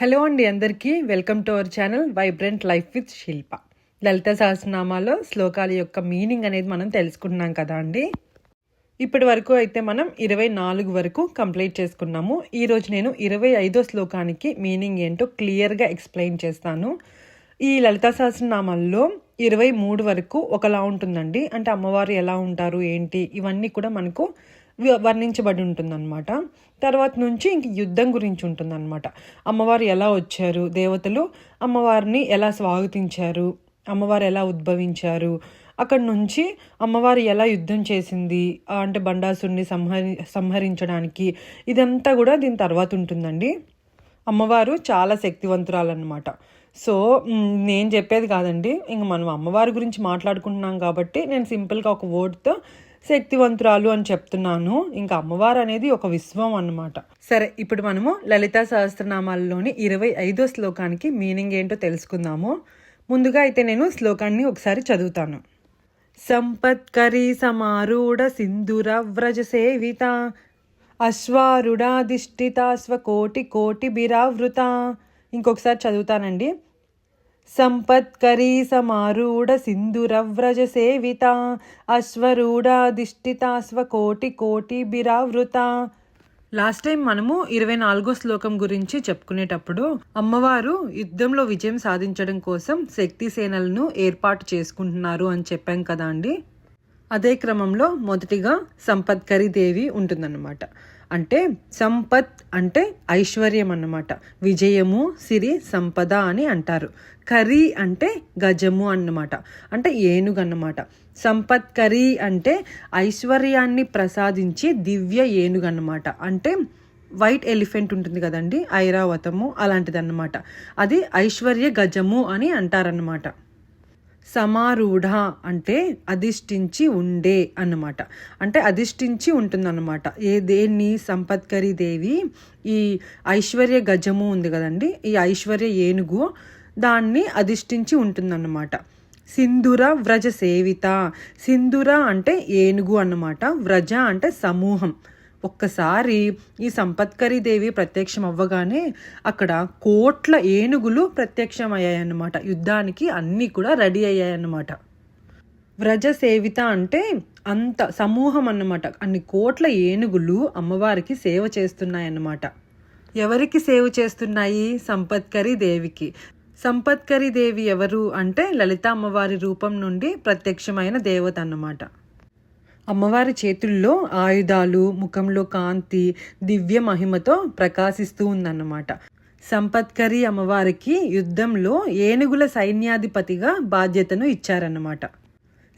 Hello అండి అందరికీ. Welcome to our channel vibrant life with Shilpa. Lalita సహస్రనామాలో శ్లోకాల యొక్క మీనింగ్ అనేది మనం తెలుసుకున్నాం కదా అండి. ఇప్పటి వరకు అయితే మనం ఇరవై నాలుగు వరకు కంప్లీట్ చేసుకున్నాము. ఈరోజు నేను ఇరవై ఐదో శ్లోకానికి మీనింగ్ ఏంటో క్లియర్గా ఎక్స్ప్లెయిన్ చేస్తాను. ఈ లలితా సహస్రనామాల్లో ఇరవై మూడు వరకు ఒకలా ఉంటుందండి. అంటే అమ్మవారు ఎలా ఉంటారు ఏంటి? ఇవన్నీ కూడా మనకు వర్ణించబడి ఉంటుందన్నమాట. తర్వాత నుంచి ఇంక యుద్ధం గురించి ఉంటుందన్నమాట. అమ్మవారు ఎలా వచ్చారు? దేవతలు అమ్మవారిని ఎలా స్వాగతించారు? అమ్మవారు ఎలా ఉద్భవించారు? అక్కడ నుంచి అమ్మవారు ఎలా యుద్ధం చేసింది? అంటే బండాసుడిని సంహరి సంహరించడానికి ఇదంతా కూడా దీని తర్వాత ఉంటుందండి. అమ్మవారు చాలా శక్తివంతురాలన్నమాట. సో నేను చెప్పేది కాదండి. ఇంక మనం అమ్మవారి గురించి మాట్లాడుకుంటున్నాం కాబట్టి నేను సింపుల్గా ఒక వర్డ్తో శక్తివంతురాలు అని చెప్తున్నాను. ఇంకా అమ్మవారు అనేది ఒక విశ్వం అన్నమాట. సరే ఇప్పుడు మనము లలితా సహస్రనామాలలోని ఇరవై ఐదో శ్లోకానికి మీనింగ్ ఏంటో తెలుసుకుందాము. ముందుగా అయితే నేను శ్లోకాన్ని ఒకసారి చదువుతాను. సంపత్కరీ సమారూఢ సింధుర వ్రజ సేవిత అశ్వారుడాధిష్ఠిత స్వకోటి కోటి బిరావృత. ఇంకొకసారి చదువుతానండి. సంపత్కరీ సమారూఢ సింధురవ్రజ సేవిత అశ్వరూఢాధిష్ఠిత కోటి కోటి బిరావృత లాస్ట్ టైం మనము ఇరవై నాలుగో శ్లోకం గురించి చెప్పుకునేటప్పుడు అమ్మవారు యుద్ధంలో విజయం సాధించడం కోసం శక్తి సేనలను ఏర్పాటు చేసుకుంటున్నారు అని చెప్పాం కదా అండి. అదే క్రమంలో మొదటిగా సంపత్కరి దేవి ఉంటుందన్నమాట. అంటే సంపత్ అంటే ఐశ్వర్యం అన్నమాట. విజయము సిరి సంపద అని అంటారు. కరీ అంటే గజము అన్నమాట. అంటే ఏనుగు అన్నమాట. సంపత్కరి అంటే ఐశ్వర్యాన్ని ప్రసాదించి దివ్య ఏనుగు అన్నమాట. అంటే వైట్ ఎలిఫెంట్ ఉంటుంది కదండి ఐరావతము అలాంటిది అన్నమాట అది ఐశ్వర్య గజము అని అంటారన్నమాట. సమారూఢ అంటే అధిష్ఠించి ఉండే అన్నమాట. అంటే అధిష్ఠించి ఉంటుందన్నమాట. ఏ దేన్ని? సంపత్కరి దేవి ఈ ఐశ్వర్య గజము ఉంది కదండి. ఈ ఐశ్వర్య ఏనుగు దాన్ని అధిష్ఠించి ఉంటుందన్నమాట. సింధుర వ్రజ సేవిత. సింధుర అంటే ఏనుగు అన్నమాట. వ్రజ అంటే సమూహం. ఒక్కసారి ఈ సంపత్కరి దేవి ప్రత్యక్షం అవ్వగానే అక్కడ కోట్ల ఏనుగులు ప్రత్యక్షమయ్యాయన్నమాట. యుద్ధానికి అన్నీ కూడా రెడీ అయ్యాయన్నమాట. వ్రజ సేవిత అంటే అంత సమూహం అన్నమాట అన్ని కోట్ల ఏనుగులు అమ్మవారికి సేవ చేస్తున్నాయన్నమాట. ఎవరికి సేవ చేస్తున్నాయి? సంపత్కరి దేవికి. సంపత్కరి దేవి ఎవరు అంటే లలిత అమ్మవారి రూపం నుండి ప్రత్యక్షమైన దేవత అన్నమాట. అమ్మవారి చేతుల్లో ఆయుధాలు ముఖంలో కాంతి దివ్య మహిమతో ప్రకాశిస్తూ ఉందన్నమాట. సంపత్కరి అమ్మవారికి యుద్ధంలో ఏనుగుల సైన్యాధిపతిగా బాధ్యతను ఇచ్చారన్నమాట.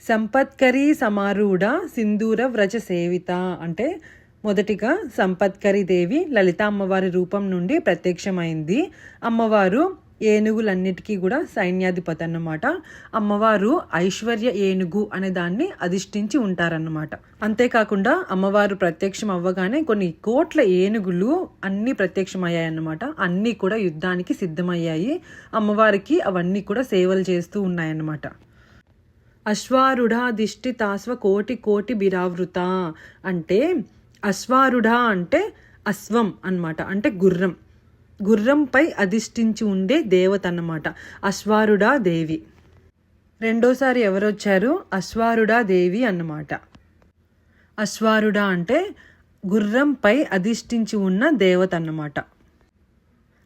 సంపత్కరి సమారూఢ సింధూర వ్రజ సేవిత అంటే మొదటిగా సంపత్కరి దేవి లలిత అమ్మవారి రూపం నుండి ప్రత్యక్షమైంది. అమ్మవారు ఏనుగులన్నిటికీ కూడా సైన్యాధిపతి అన్నమాట. అమ్మవారు ఐశ్వర్య ఏనుగు అనే దాన్ని అధిష్ఠించి ఉంటారన్నమాట. అంతేకాకుండా అమ్మవారు ప్రత్యక్షం అవ్వగానే కొన్ని కోట్ల ఏనుగులు అన్నీ ప్రత్యక్షమయ్యాయన్నమాట. అన్నీ కూడా యుద్ధానికి సిద్ధమయ్యాయి. అమ్మవారికి అవన్నీ కూడా సేవలు చేస్తూ ఉన్నాయన్నమాట. అశ్వారుఢాధిష్ఠితాశ్వ కోటి కోటి బిరావృత అంటే అశ్వారుఢ అంటే అశ్వం అన్నమాట. అంటే గుర్రం. గుర్రంపై అధిష్ఠించి ఉండే దేవత అన్నమాట అశ్వారుడా దేవి. రెండోసారి ఎవరొచ్చారు? అశ్వారుడా దేవి అన్నమాట. అశ్వారుడా అంటే గుర్రంపై అధిష్ఠించి ఉన్న దేవత అన్నమాట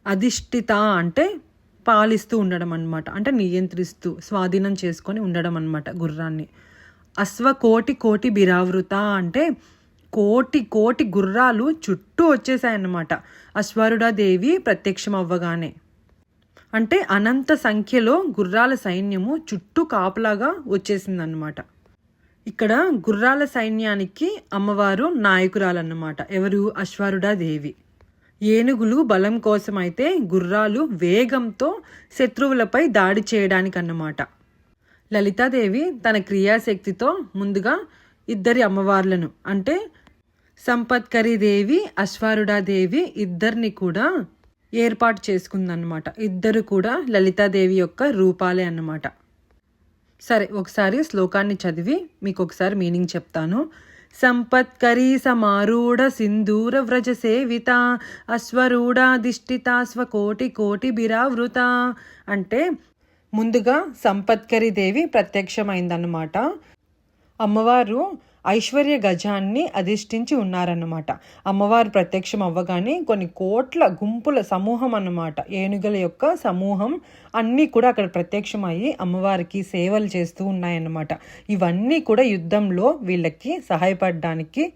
అధిష్ఠిత అంటే పాలిస్తూ ఉండడం అన్నమాట అంటే నియంత్రిస్తూ స్వాధీనం చేసుకొని ఉండడం అన్నమాట గుర్రాన్ని. అశ్వ కోటి కోటి బిరావృత అంటే కోటి కోటి గుర్రాలు చుట్టూ వచ్చేసాయన్నమాట అశ్వరుడాదేవి ప్రత్యక్షం అవ్వగానే అంటే అనంత సంఖ్యలో గుర్రాల సైన్యము చుట్టూ కాపలాగా వచ్చేసిందన్నమాట. ఇక్కడ గుర్రాల సైన్యానికి అమ్మవారు నాయకురాలన్నమాట. ఎవరు? అశ్వరుడాదేవి. ఏనుగులు బలం కోసమైతే గుర్రాలు వేగంతో శత్రువులపై దాడి చేయడానికి అన్నమాట లలితాదేవి తన క్రియాశక్తితో ముందుగా ఇద్దరి అమ్మవార్లను అంటే సంపత్కరి దేవి అశ్వారుడాదేవి ఇద్దరిని కూడా ఏర్పాటు చేసుకుందన్నమాట. ఇద్దరు కూడా లలితాదేవి యొక్క రూపాలే అన్నమాట. సరే ఒకసారి శ్లోకాన్ని చదివి మీకు ఒకసారి మీనింగ్ చెప్తాను. సంపత్కరీ సమారూఢ సింధూర వ్రజ సేవిత అశ్వరూఢాధిష్ఠిత స్వకోటి కోటి బిరావృత అంటే ముందుగా సంపత్కరి దేవి ప్రత్యక్షమైందన్నమాట. అమ్మవారు ఐశ్వర్య గజాన్ని అధిష్ఠించి ఉన్నారన్నమాట. అమ్మవారు ప్రత్యక్షం అవ్వగానే కొన్ని కోట్ల గుంపుల సమూహం అన్నమాట. ఏనుగుల యొక్క సమూహం అన్నీ కూడా అక్కడ ప్రత్యక్షమయ్యి అమ్మవారికి సేవలు చేస్తూ ఉన్నాయన్నమాట. ఇవన్నీ కూడా యుద్ధంలో వీళ్ళకి సహాయపడడానికి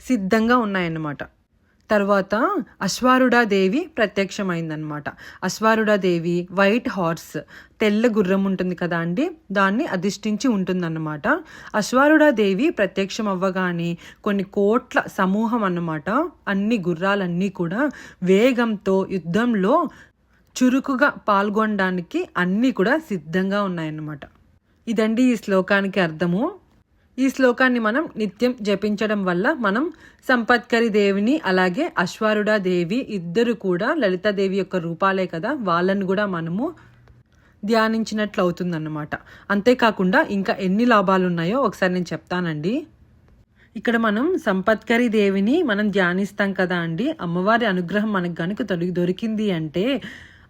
సిద్ధంగా ఉన్నాయన్నమాట. తర్వాత అశ్వారుడాదేవి ప్రత్యక్షమైందనమాట అశ్వారుడాదేవి వైట్ హార్స్ తెల్ల గుర్రం ఉంటుంది కదా అండి? దాన్ని అధిష్ఠించి ఉంటుందన్నమాట. అశ్వారుడాదేవి ప్రత్యక్షం అవ్వగానే కొన్ని కోట్ల సమూహం అన్నమాట. అన్ని గుర్రాలన్నీ కూడా వేగంతో యుద్ధంలో చురుకుగా పాల్గొనడానికి అన్నీ కూడా సిద్ధంగా ఉన్నాయన్నమాట. ఇదండి ఈ శ్లోకానికి అర్థము. ఈ శ్లోకాన్ని మనం నిత్యం జపించడం వల్ల మనం సంపత్కరి దేవిని అలాగే అశ్వారుడా దేవి ఇద్దరు కూడా లలితాదేవి యొక్క రూపాలే కదా వాళ్ళని కూడా మనము ధ్యానించినట్లు అవుతుందన్నమాట అంతేకాకుండా ఇంకా ఎన్ని లాభాలు ఉన్నాయో ఒకసారి నేను చెప్తానండి. ఇక్కడ మనం సంపత్కరి దేవిని మనం ధ్యానిస్తాం కదా అండి. అమ్మవారి అనుగ్రహం మనకు కనుక తొలి దొరికింది అంటే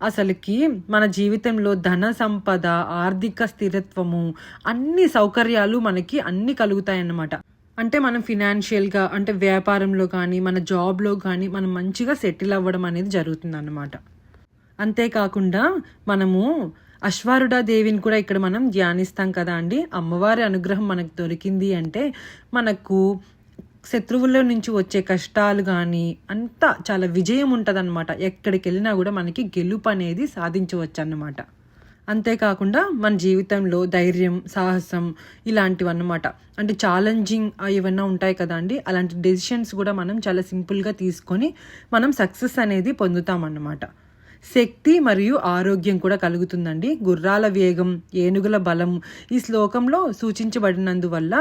అసలుకి మన జీవితంలో ధన సంపద ఆర్థిక స్థిరత్వము అన్ని సౌకర్యాలు మనకి అన్ని కలుగుతాయన్నమాట. అంటే మనం ఫినాన్షియల్గా అంటే వ్యాపారంలో కానీ మన జాబ్లో కానీ మనం మంచిగా సెటిల్ అవ్వడం అనేది జరుగుతుంది అన్నమాట అంతేకాకుండా మనము అశ్వారుడా దేవిని కూడా ఇక్కడ మనం ధ్యానిస్తాం కదా అండి. అమ్మవారి అనుగ్రహం మనకు దొరికింది అంటే మనకు శత్రువుల నుంచి వచ్చే కష్టాలు కానీ అంతా చాలా విజయం ఉంటుందన్నమాట. ఎక్కడికి వెళ్ళినా కూడా మనకి గెలుపు అనేది సాధించవచ్చు అన్నమాట అంతేకాకుండా మన జీవితంలో ధైర్యం సాహసం ఇలాంటివి అన్నమాట అంటే ఛాలెంజింగ్ ఏమన్నా ఉంటాయి కదా అండి అలాంటి డెసిషన్స్ కూడా మనం చాలా సింపుల్గా తీసుకొని మనం సక్సెస్ అనేది పొందుతామన్నమాట. శక్తి మరియు ఆరోగ్యం కూడా కలుగుతుందండి. గుర్రాల వేగం ఏనుగుల బలం ఈ శ్లోకంలో సూచించబడినందువల్ల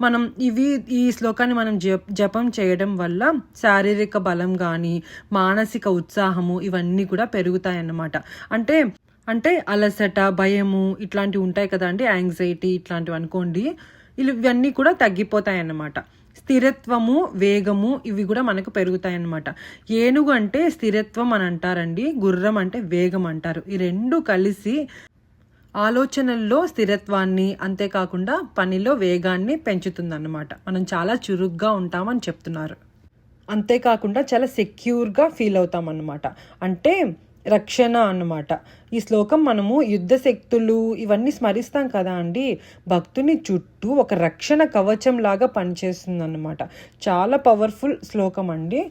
మనం ఇవి ఈ శ్లోకాన్ని మనం జపం చేయడం వల్ల శారీరక బలం కానీ మానసిక ఉత్సాహము ఇవన్నీ కూడా పెరుగుతాయన్నమాట. అంటే అంటే అలసట భయము ఇట్లాంటివి ఉంటాయి కదండి యాంగ్జైటీ ఇట్లాంటివి అనుకోండి ఇవన్నీ కూడా తగ్గిపోతాయి అన్నమాట స్థిరత్వము వేగము ఇవి కూడా మనకు పెరుగుతాయి అన్నమాట ఏనుగు అంటే స్థిరత్వం అని అంటారండి గుర్రం అంటే వేగం అంటారు. ఈ రెండు కలిసి ఆలోచనల్లో స్థిరత్వాన్ని అంతేకాకుండా పనిలో వేగాన్ని పెంచుతుందన్నమాట. మనం చాలా చురుగ్గా ఉంటామని చెప్తున్నారు. అంతేకాకుండా చాలా సెక్యూర్గా ఫీల్ అవుతామన్నమాట. అంటే రక్షణ అన్నమాట. ఈ శ్లోకం మనము యుద్ధ శక్తులు ఇవన్నీ స్మరిస్తాం కదా అండి. భక్తుని చుట్టూ ఒక రక్షణ కవచం లాగా పనిచేస్తుంది అన్నమాట చాలా పవర్ఫుల్ శ్లోకం అండి.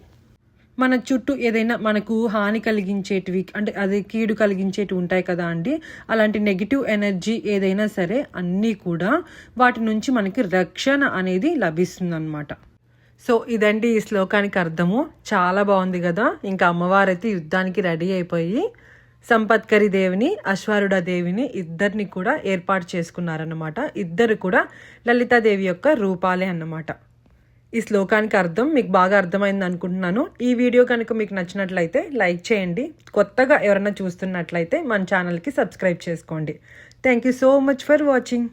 మన చుట్టూ ఏదైనా మనకు హాని కలిగించేటివి అంటే అది కీడు కలిగించేటివి ఉంటాయి కదా అండి. అలాంటి నెగిటివ్ ఎనర్జీ ఏదైనా సరే అన్నీ కూడా వాటి నుంచి మనకి రక్షణ అనేది లభిస్తుంది అన్నమాట సో ఇదండి ఈ శ్లోకానికి అర్థము. చాలా బాగుంది కదా. ఇంకా అమ్మవారైతే యుద్ధానికి రెడీ అయిపోయి సంపత్కరి దేవిని అశ్వారుడ దేవిని ఇద్దరిని కూడా ఏర్పాటు చేసుకున్నారన్నమాట. ఇద్దరు కూడా లలితాదేవి యొక్క రూపాలే అన్నమాట. ఈ శ్లోకానికి అర్థం మీకు బాగా అర్థమైంది అనుకుంటున్నాను. ఈ వీడియో కనుక మీకు నచ్చినట్లయితే లైక్ చేయండి. కొత్తగా ఎవరైనా చూస్తున్నట్లయితే మన ఛానల్కి సబ్స్క్రైబ్ చేసుకోండి. Thank you so much for watching